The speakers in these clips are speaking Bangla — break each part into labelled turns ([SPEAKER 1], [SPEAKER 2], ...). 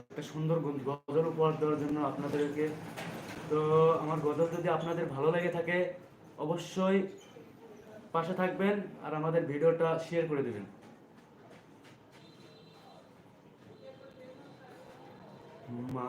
[SPEAKER 1] একটা সুন্দর গজল উপহার দেওয়ার জন্য আপনাদেরকে। তো আমার গজল যদি আপনাদের ভালো লেগে থাকে, অবশ্যই পাশে থাকবেন আর আমাদের ভিডিওটা শেয়ার করে দেবেন। মা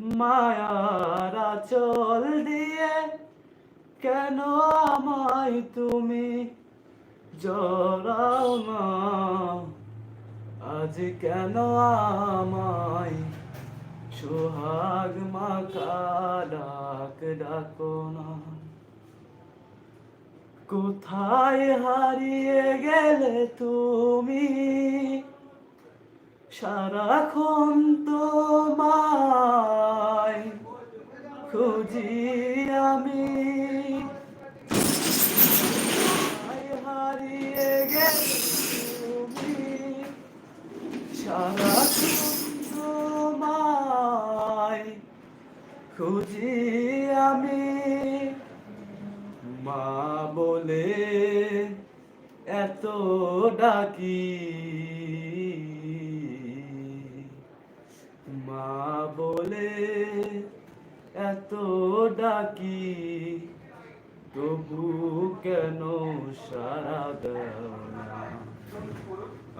[SPEAKER 1] মায়ারা চল দিয়ে কেন আমায় তুমি জড়াও না? আজ কেন আমায় সোহাগ মাখা ডাক ডাকো না? কোথায় হারিয়ে গেলে তুমি সারাক্ষণ তোমায় খুঁজি আমি। হারিয়ে তুমি সারাক্ষণ তোমায় খুঁজি আমি। মা বলে এত ডাকি মা বলে এত ডাকি, তবু কেন সারা দাও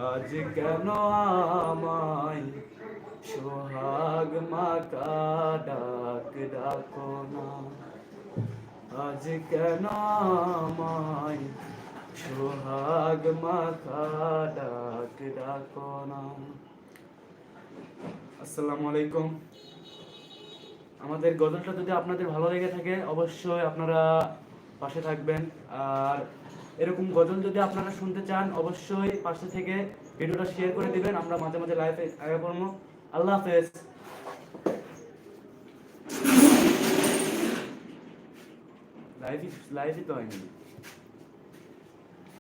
[SPEAKER 1] আজ কেন আমায় সোহাগ মাকা ডাক ডাকো না? আজ কেন আমায় সোহাগ মাখা ডাক ডাকো না? আসসালামু আলাইকুম। আমাদের গজলটা যদি আপনাদের ভালো লেগে থাকে, অবশ্যই আপনারা পাশে থাকবেন। আর এরকম গজল যদি আপনারা শুনতে চান, অবশ্যই পাশে থেকে ভিডিওটা শেয়ার করে দিবেন। আমরা মাঝে মাঝে লাইভে আগে করব। আল্লাহ হাফেজ। লাইভ লাইভই তো হয়নি।